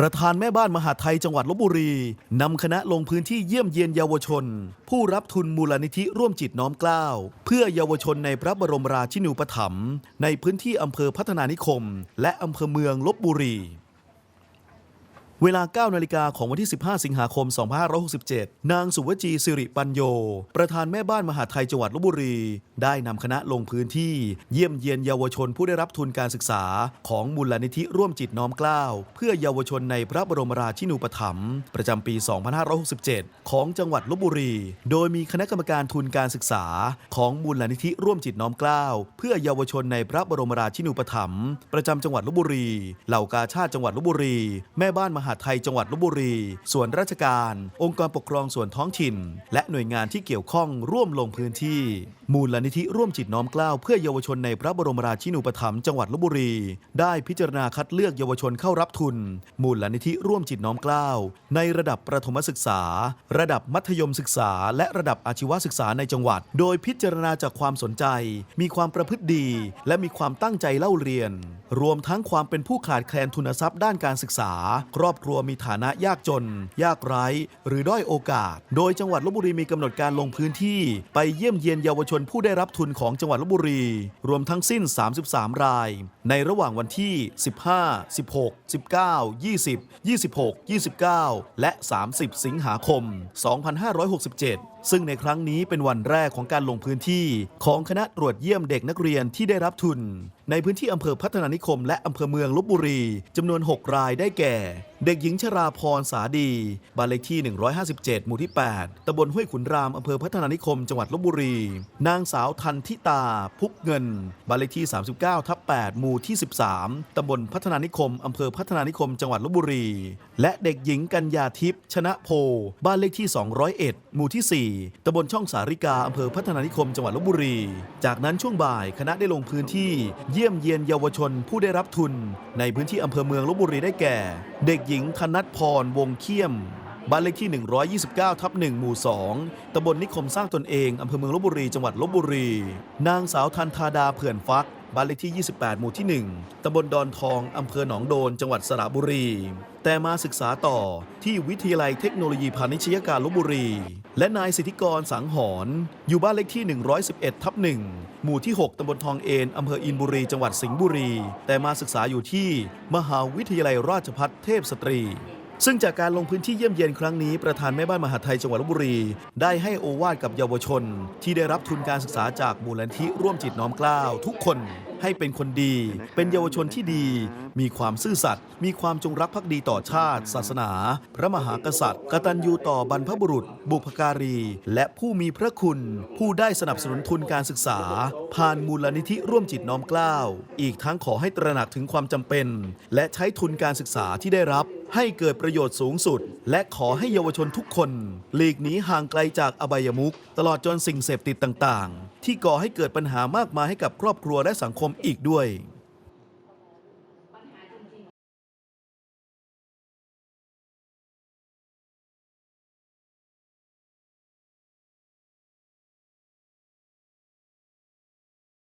ประธานแม่บ้านมหาไทยจังหวัดลบบุรี นำคณะลงพื้นที่เยี่ยมเยียนเยาวชน ผู้รับทุนมูลนิธิร่วมจิตน้อมเกล้าเพื่อเยาวชนในพระบรมราชินูปถัมภ์ในพื้นที่อำเภอพัฒนานิคม และอำเภอเมืองลบบุรี เวลา 9 นาฬิกาของวันที่ 15 สิงหาคม 2567 นางสุวจีสิริปัญโย ประธานแม่บ้านมหาไทยจังหวัดลบบุรี ได้นำคณะลงพื้นที่ เยี่ยมเยียนเยาวชนผู้ได้รับทุนการศึกษา ของมูลนิธิร่วมจิตน้อมเกล้า เพื่อเยาวชนในพระบรมราชินูปถัมภ์ประจำปี 2567 ของจังหวัดลบบุรี โดยมีคณะกรรมการทุนการศึกษา ของมูลนิธิร่วมจิตน้อมเกล้า เพื่อเยาวชนในพระบรมราชินูปถัมภ์ประจำจังหวัดลบบุรี เหล่ากาชาติจังหวัดลบบุรี แม่บ้านมหามหาไทยจังหวัดลบบุรี ส่วนราชการ องค์กรปกครองส่วนท้องถิ่น และหน่วยงานที่เกี่ยวข้องร่วมลงพื้นที่ มูลนิธิร่วมจิตน้อมเกล้าเพื่อเยาวชนในพระบรมราชินูปถัมภ์จังหวัดลบบุรี ได้พิจารณาคัดเลือกเยาวชนเข้ารับทุน มูลนิธิร่วมจิตน้อมเกล้าในระดับประถมศึกษา ระดับมัธยมศึกษา และระดับอาชีวศึกษาในจังหวัด โดยพิจารณาจากความสนใจ มีความประพฤติดี และมีความตั้งใจเล่าเรียน รวมทั้งความเป็นผู้ขาดแคลนทุนทรัพย์ด้านการศึกษา ครอบครัวมีฐานะยากจน ยากไร้หรือด้อยโอกาส โดยจังหวัดลบบุรีมีกำหนดการลงพื้นที่ ไปเยี่ยมเยียนเยาวชนผู้ได้รับทุนของจังหวัดลบบุรี รวมทั้งสิ้น 33 ราย ในระหว่างวันที่ 15 16 19 20 26 29 และ 30 สิงหาคม 2567 ซึ่งในครั้งนี้เป็นวันแรกของการลงพื้นที่ของคณะตรวจเยี่ยมเด็กนักเรียนที่ได้รับทุน ในพื้นที่อำเภอพัฒนานิคม และอำเภอเมืองลบบุรีจำนวน 6 รายได้แก่ เด็กหญิงชราพรสาดีบ้านเลขที่ 157 หมู่ที่ 8ตำบลห้วยขุนรามอำเภอพัฒนานิคม จังหวัดลบบุรี นางสาวทันทิตา พุกเงินบ้านเลขที่ 39 ทับ 8 หมู่ที่ 13ตำบลพัฒนานิคมอำเภอพัฒนานิคม จังหวัดลบบุรี และเด็กหญิงกัญญาทิพย์ชนะโพบ้านเลขที่ 201 หมู่ที่ 4ตำบลช่องสาริกาอำเภอพัฒนานิคมจังหวัดลบบุรี จากนั้นช่วงบ่ายคณะได้ลงพื้นที่เยี่ยมเยียนเยาวชนผู้ได้รับทุน ในพื้นที่อำเภอเมืองลบบุรีได้แก่ เด็กหญิงธนัทพรวงเขี้ยมบ้านเลขที่ 129 ทับ 1 หมู่ 2 ตำบลนิคมสร้างตนเอง อำเภอเมืองลบบุรี จังหวัดลบบุรี นางสาวทันธาดาเผื่อนฟัก บ้านเลขที่ 28 หมู่ที่ 1 ตำบลดอนทอง อำเภอหนองโดน จังหวัดสระบุรี แต่มาศึกษาต่อที่วิทยาลัยเทคโนโลยีพาณิชยการลบบุรี และนายสิทธิกรสังหรณ์อยู่บ้านเลขที่ 111 ทับ1หมู่ที่ 6ตำบลทองเอนอำเภออินบุรี จังหวัดสิงห์บุรี แต่มาศึกษาอยู่ที่มหาวิทยาลัยราชภัฏเทพสตรี ซึ่งจากการลงพื้นที่เยี่ยมเยียนครั้งนี้ประธานแม่บ้านมหาไทยจังหวัดลบบุรี ได้ให้โอวาทกับเยาวชน ที่ได้รับทุนการศึกษาจากมูลนิธิร่วมจิตน้อมเกล้าทุกคน ให้เป็นคนดี เป็นเยาวชนที่ดี มีความซื่อสัตย์มีความจงรักภักดีต่อชาติ ศาสนา พระมหากษัตริย์ กตัญญูต่อบรรพบุรุษ บุพการี และผู้มีพระคุณ ผู้ได้สนับสนุนทุนการศึกษา ผ่านมูลนิธิร่วมจิตน้อมเกล้า อีกทั้งขอให้ตระหนักถึงความจำเป็น และใช้ทุนการศึกษาที่ได้รับให้เกิดประโยชน์สูงสุด และขอให้เยาวชนทุกคน หลีกหนีห่างไกลจากอบายมุขตลอดจนสิ่งเสพติดต่างๆ ที่ก่อให้เกิดปัญหามากมายให้กับครอบครัวและสังคมอีกด้วย